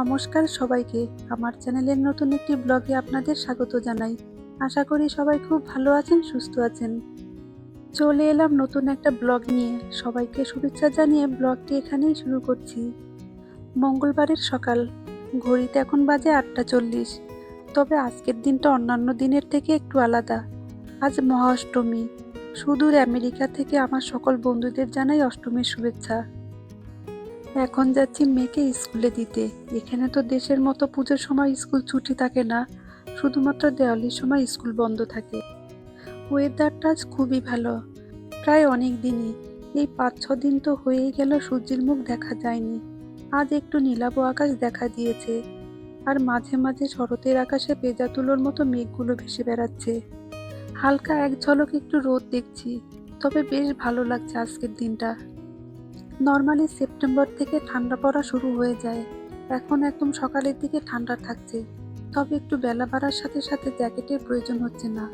নমস্কার সবাইকে। আমার চ্যানেলের নতুন একটি ব্লগে আপনাদের স্বাগত জানাই। আশা করি সবাই খুব ভালো আছেন, সুস্থ আছেন। চলে এলাম নতুন একটা ব্লগ নিয়ে। সবাইকে শুভেচ্ছা জানিয়ে ব্লগটি এখানেই শুরু করছি। মঙ্গলবারের সকাল। ঘড়িতে এখন বাজে আটটা চল্লিশ। তবে আজকের দিনটা অন্যান্য দিনের থেকে একটু আলাদা। আজ মহাষ্টমী। সুদূর আমেরিকা থেকে আমার সকল বন্ধুদের জানাই অষ্টমীর শুভেচ্ছা। এখন যাচ্ছি মেয়েকে স্কুলে দিতে। এখানে তো দেশের মতো পুজোর সময় স্কুল ছুটি থাকে না। শুধুমাত্র দেওয়ালির সময় স্কুল বন্ধ থাকে। ওয়েদারটা আজ খুবই ভালো। প্রায় অনেক দিনই। এই পাঁচ ছ দিন তো হয়েই গেল সূর্যের মুখ দেখা যায়নি। আজ একটু নীলাভ আকাশ দেখা দিয়েছে। আর মাঝে মাঝে শরতের আকাশে পেজা তুলোর মতো মেঘগুলো ভেসে বেড়াচ্ছে। হালকা এক ঝলক একটু রোদ দেখছি। তবে বেশ ভালো লাগছে আজকের দিনটা। নর্মালি সেপ্টেম্বর থেকে ঠান্ডা পড়া শুরু হয়ে যায় এখন একদম সকালের দিকে ঠান্ডা থাকছে তবে একটু বেলা বাড়ার সাথে সাথে জ্যাকেটের প্রয়োজন হচ্ছে না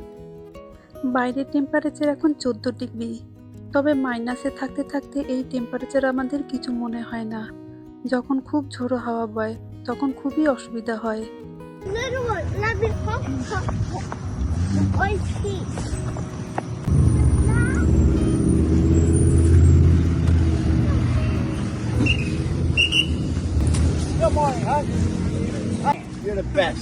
বাইরের টেম্পারেচার এখন চোদ্দ ডিগ্রি তবে মাইনাসে থাকতে থাকতে এই টেম্পারেচার আমাদের কিছু মনে হয় না যখন খুব ঝোড়ো হাওয়া বয় তখন খুবই অসুবিধা হয় give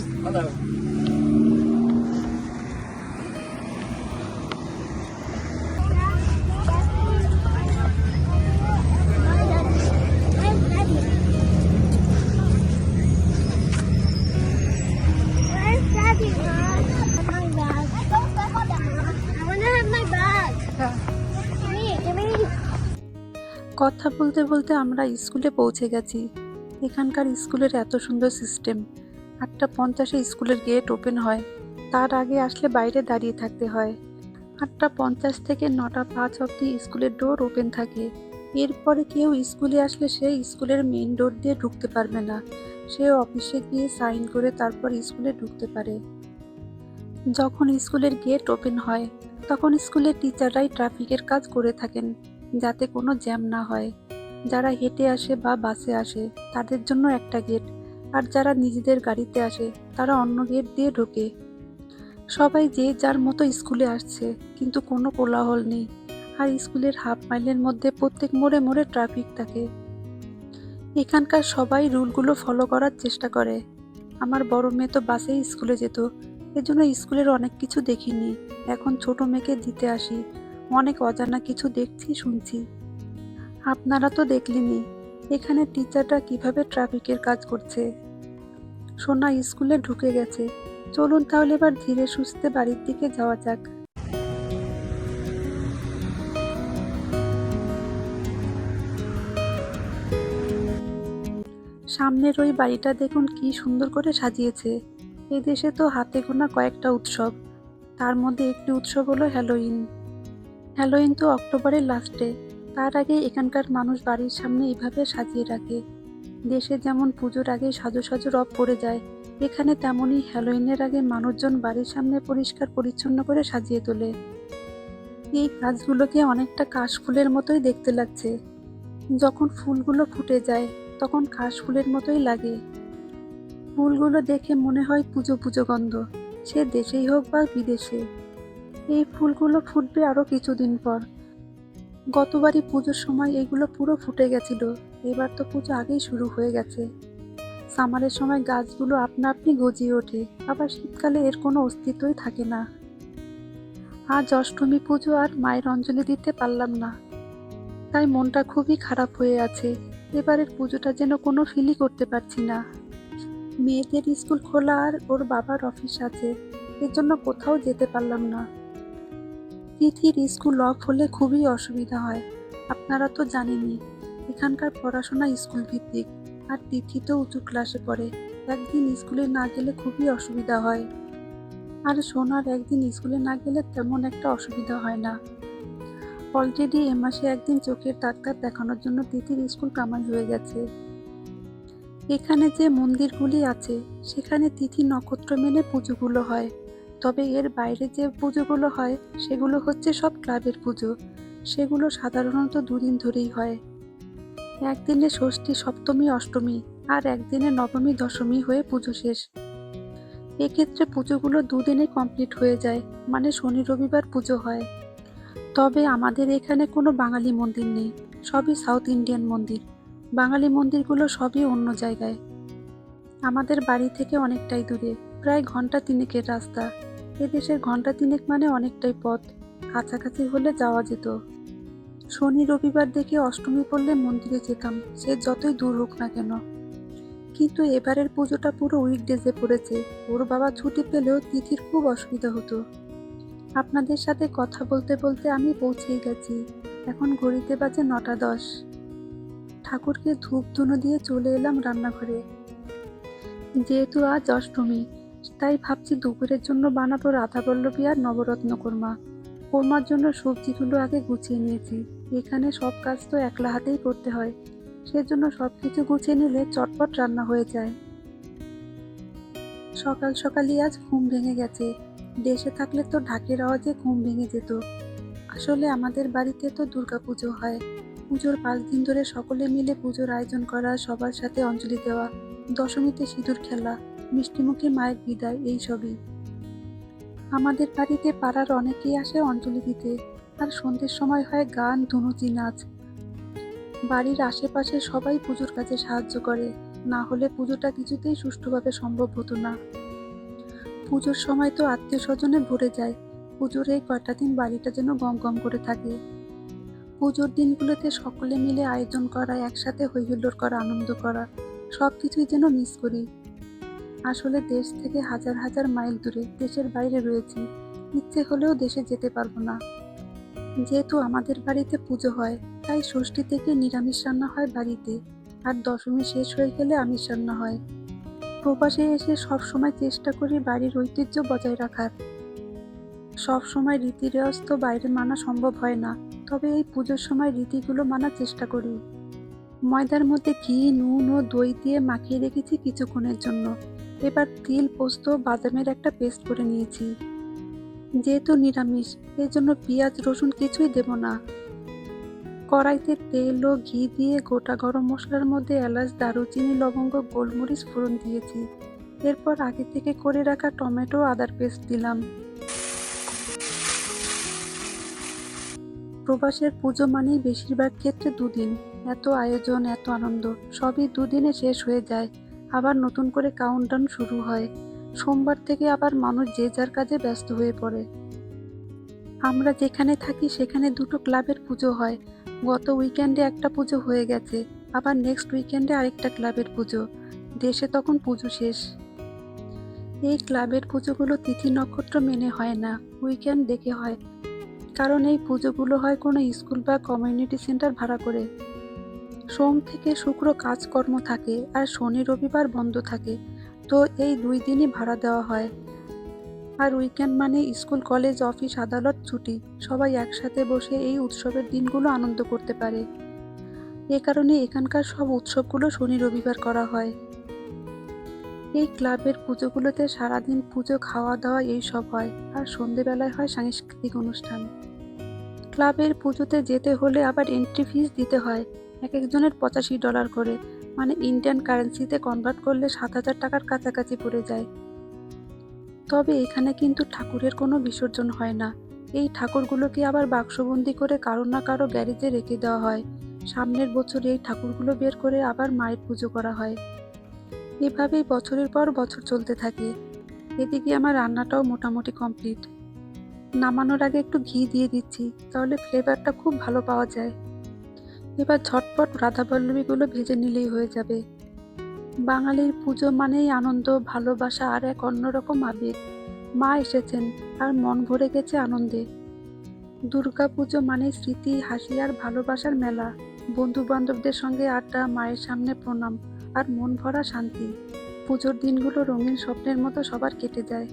me. কথা বলতে বলতে আমরা স্কুলে পৌঁছে গেছি। এখানকার স্কুলের এত সুন্দর সিস্টেম আটটা পঞ্চাশে স্কুলের গেট ওপেন হয়। তার আগে আসলে বাইরে দাঁড়িয়ে থাকতে হয়। আটটা পঞ্চাশ থেকে নটা পাঁচ অবধি স্কুলের ডোর ওপেন থাকে। এরপরে কেউ স্কুলে আসলে সে স্কুলের মেইন ডোর দিয়ে ঢুকতে পারবে না। সে অফিসে গিয়ে সাইন করে তারপর স্কুলে ঢুকতে পারে। যখন স্কুলের গেট ওপেন হয়, তখন স্কুলের টিচাররাই ট্রাফিকের কাজ করে থাকেন, যাতে কোনো জ্যাম না হয়। যারা হেঁটে আসে বা বাসে আসে, তাদের জন্য একটা গেট। আর যারা নিজেদের গাড়িতে আসে, তারা অন্য গেট দিয়ে ঢোকে। সবাই যে যার মতো স্কুলে আসছে, কিন্তু কোনো কোলাহল নেই। আর স্কুলের হাফ মাইলের মধ্যে প্রত্যেক মোড়ে মোড়ে ট্রাফিক থাকে। এখানকার সবাই রুলগুলো ফলো করার চেষ্টা করে। আমার বড় মেয়ে তো বাসেই স্কুলে যেত, এজন্য স্কুলের অনেক কিছু দেখিনি। এখন ছোট মেয়েকে দিতে আসি। অনেক অজানা কিছু দেখছি, শুনছি। আপনারা তো দেখলেনই। এখানে টিচাররা কীভাবে ট্রাফিকের কাজ করছে? সোনা স্কুলে ঢুকে গেছে। চলুন তাহলে এবার ধীরে সুস্থে বাড়ির দিকে যাওয়া যাক। সামনের ওই বাড়িটা দেখুন কি সুন্দর করে সাজিয়েছে। এদেশে তো হাতে গোনা কয়েকটা উৎসব। তার মধ্যে একটি উৎসব হলো হ্যালোইন। হ্যালোইন তো অক্টোবরের লাস্টে তার আগে এখানকার মানুষ বাড়ির সামনে এইভাবে সাজিয়ে রাখে। দেশে যেমন পুজোর আগে সাজো সাজো রব পড়ে যায়, এখানে তেমনই হ্যালোইনের আগে মানুষজন বাড়ির সামনে পরিষ্কার পরিচ্ছন্ন করে সাজিয়ে তোলে। এই গাছগুলোকে অনেকটা কাশফুলের মতোই দেখতে লাগছে। যখন ফুলগুলো ফুটে যায়, তখন কাশফুলের মতোই লাগে। ফুলগুলো দেখে মনে হয় পুজো পুজো গন্ধ, সে দেশেই হোক বা বিদেশে। এই ফুলগুলো ফুটবে আরও কিছুদিন পর। গতবারই পুজোর সময় এগুলো পুরো ফুটে গেছিল। এবার তো পুজো আগেই শুরু হয়ে গেছে। সামারের সময় গাছগুলো আপনা আপনি গজিয়ে ওঠে, আবার শীতকালে এর কোনো অস্তিত্বই থাকে না। আজ অষ্টমী পুজো আর মায়ের অঞ্জলি দিতে পারলাম না। তাই মনটা খুবই খারাপ হয়ে আছে। এবারের পুজোটা যেন কোনো ফিলই করতে পারছি না। মেয়েদের স্কুল খোলা আর ওর বাবার অফিস আছে। এর জন্য কোথাও যেতে পারলাম না। তিথির স্কুল অফ হলে খুবই অসুবিধা হয়। আপনারা তো জানেনই, এখানকার পড়াশোনা স্কুল ভিত্তিক আর তিথি তো উঁচু ক্লাসে পড়ে। একদিন স্কুলে না গেলে খুবই অসুবিধা হয়। আর সোনার একদিন স্কুলে না গেলে তেমন একটা অসুবিধা হয় না। অলরেডি এ মাসে একদিন চোখের ডাক্তার দেখানোর জন্য তিথির স্কুল কামাই হয়ে গেছে। এখানে যে মন্দিরগুলি আছে, সেখানে তিথি নক্ষত্র মেনে পুজোগুলো হয়। তবে এর বাইরে যে পুজোগুলো হয়, সেগুলো হচ্ছে সব ক্লাবের পুজো। সেগুলো সাধারণত দুদিন ধরেই হয়। একদিনে ষষ্ঠী, সপ্তমী, অষ্টমী আর একদিনে নবমী, দশমী হয়ে পুজো শেষ। এক্ষেত্রে পুজোগুলো দুদিনে কমপ্লিট হয়ে যায় মানে শনি রবিবার পুজো হয়। তবে আমাদের এখানে কোনো বাঙালি মন্দির নেই, সবই সাউথ ইন্ডিয়ান মন্দির। বাঙালি মন্দিরগুলো সবই অন্য জায়গায়। আমাদের বাড়ি থেকে অনেকটাই দূরে, প্রায় ঘণ্টা তিনেকের রাস্তা। এদেশের ঘণ্টা তিনেক মানে অনেকটাই পথ। কাছাকাছি হলে যাওয়া যেত। শনি রবিবার দেখে অষ্টমী পড়লে মন্দিরে যেতাম, সে যতই দূর হোক না কেন। কিন্তু এবারের পুজোটা পুরো উইকডেজে পড়েছে। ওর বাবা ছুটি পেলেও তিথির খুব অসুবিধা হতো। আপনাদের সাথে কথা বলতে বলতে আমি পৌঁছেই গেছি। এখন ঘড়িতে বাজে নটা দশ। ঠাকুরকে ধূপ ধুনো দিয়ে চলে এলাম রান্নাঘরে। যেহেতু আজ অষ্টমী তাই ভাবছি দুপুরের জন্য বানাবো রাধাবল্লভী আর নবরত্ন কোরমা। কোরমার জন্য সবজিগুলো আগে গুছিয়ে নিয়েছি। এখানে সব কাজ তো একলা হাতেই করতে হয়। সেজন্য সব কিছু গুছিয়ে নিলে চটপট রান্না হয়ে যায়। সকাল সকালই আজ ঘুম ভেঙে গেছে। দেশে থাকলে তো ঢাকের আওয়াজে ঘুম ভেঙে যেত। আসলে আমাদের বাড়িতে তো দুর্গাপুজো হয়। পুজোর পাঁচ দিন ধরে সকলে মিলে পুজোর আয়োজন করা, সবার সাথে অঞ্জলি দেওয়া, দশমীতে সিঁদুর খেলা মিষ্টিমুখে মায়ের বিদায়, এই সবই। আমাদের বাড়িতে পাড়ার অনেকেই আসে অঞ্জলি দিতে, আর সন্ধ্যের সময় হয় গান ধুনুচি নাচ। বাড়ির আশেপাশে সবাই পুজোর কাজে সাহায্য করে, না হলে পুজোটা কিছুতেই সুষ্ঠুভাবে সম্ভব হতো না। পুজোর সময় তো আত্মীয় স্বজনে ভরে যায়, পুজোর এই কয়টা দিন বাড়িটা যেন গম গম করে থাকে। পুজোর দিনগুলোতে সকলে মিলে আয়োজন করা, একসাথে হইহুল্লোড় করা, আনন্দ করা সব কিছুই যেন মিস করি। আসলে দেশ থেকে হাজার হাজার মাইল দূরে দেশের বাইরে রয়েছি। ইচ্ছে হলেও দেশে যেতে পারব না। যেহেতু আমাদের বাড়িতে পুজো হয়, তাই ষষ্ঠী থেকে নিরামিষ রান্না হয় বাড়িতে, আর দশমী শেষ হয়ে গেলে আমিষ রান্না হয়। প্রবাসে এসে সব সময় চেষ্টা করি বাড়ির ঐতিহ্য বজায় রাখার। সব সময় রীতি রেওয়াজ তো বাইরে মানা সম্ভব হয় না, তবে এই পুজোর সময় রীতিগুলো মানার চেষ্টা করি। ময়দার মধ্যে ঘি, নুন ও দই দিয়ে মাখিয়ে রেখেছি কিছুক্ষণের জন্য। এবার তিল, পোস্ত, বাদামের একটা পেস্ট করে নিয়েছি। যেহেতু নিরামিষ এই জন্য পেঁয়াজ, রসুন কিছুই দেব না। কড়াইতে তেল ও ঘি দিয়ে গোটা গরম মশলার মধ্যে এলাচ, দারুচিনি, লবঙ্গ, গোলমরিচ ফোড়ন দিয়েছি। এরপর আগে থেকে করে রাখা টমেটো আদার পেস্ট দিলাম। প্রবাসের পুজো মানেই বেশিরভাগ ক্ষেত্রে দুদিন। এত আয়োজন, এত আনন্দ, সবই দুদিনে শেষ হয়ে যায়। আবার নতুন করে কাউন্টডাউন শুরু হয়। সোমবার থেকে আবার মানুষ যে যার কাজে ব্যস্ত হয়ে পড়ে। আমরা যেখানে থাকি সেখানে দুটো ক্লাবের পুজো হয়। গত উইকেন্ডে একটা পুজো হয়ে গেছে, আবার নেক্সট উইকেন্ডে আরেকটা ক্লাবের পুজো। দেশে তখন পুজো শেষ। এই ক্লাবের পুজোগুলো তিথি নক্ষত্র মেনে হয় না উইকেন্ড দেখে হয়। কারণ এই পুজোগুলো হয় কোনো স্কুল বা কমিউনিটি সেন্টার ভাড়া করে। সোম থেকে শুক্র কাজকর্ম থাকে আর শনি রবিবার বন্ধ থাকে। তো এই দুই দিনই ভাড়া দেওয়া হয়। আর উইকেন্ড মানে স্কুল কলেজ অফিস আদালত ছুটি। সবাই একসাথে বসে এই উৎসবের দিনগুলো আনন্দ করতে পারে। এ কারণে এখানকার সব উৎসবগুলো শনি রবিবার করা হয়। এই ক্লাবের পুজোগুলোতে সারাদিন পুজো খাওয়া দাওয়া এই সব হয় আর সন্ধেবেলায় হয় সাংস্কৃতিক অনুষ্ঠান। ক্লাবের পুজোতে যেতে হলে আবার এন্ট্রি ফিস দিতে হয়। এক একজনের পঁচাশি ডলার করে। মানে ইন্ডিয়ান কারেন্সিতে কনভার্ট করলে সাত হাজার টাকার কাছাকাছি পড়ে যায়। তবে এখানে কিন্তু ঠাকুরের কোনো বিসর্জন হয় না। এই ঠাকুরগুলোকে আবার বাক্সবন্দি করে কারও না কারও গ্যারেজে রেখে দেওয়া হয়। সামনের বছর এই ঠাকুরগুলো বের করে আবার মায়ের পুজো করা হয়। এভাবেই বছরের পর বছর চলতে থাকে। এদিকে আমার রান্নাটাও মোটামুটি কমপ্লিট নামানোর আগে একটু ঘি দিয়ে দিচ্ছি, তাহলে ফ্লেভারটা খুব ভালো পাওয়া যায়। এবার ঝটপট রাধাবল্লভীগুলো ভেজে নিলেই হয়ে যাবে। বাঙালির পুজো মানেই আনন্দ, ভালোবাসা আর এক অন্যরকম আবেগ। মা এসেছেন আর মন ভরে গেছে আনন্দে। দুর্গা পুজো মানে স্মৃতি, হাসি আর ভালোবাসার মেলা। বন্ধু বান্ধবদের সঙ্গে আড্ডা, মায়ের সামনে প্রণাম আর মন ভরা শান্তি। পুজোর দিনগুলো রঙিন স্বপ্নের মতো সবার কেটে যায়।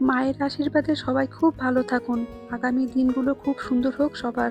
মায়ের আশীর্বাদে সবাই খুব ভালো থাকুন। আগামী দিনগুলো খুব সুন্দর হোক সবার।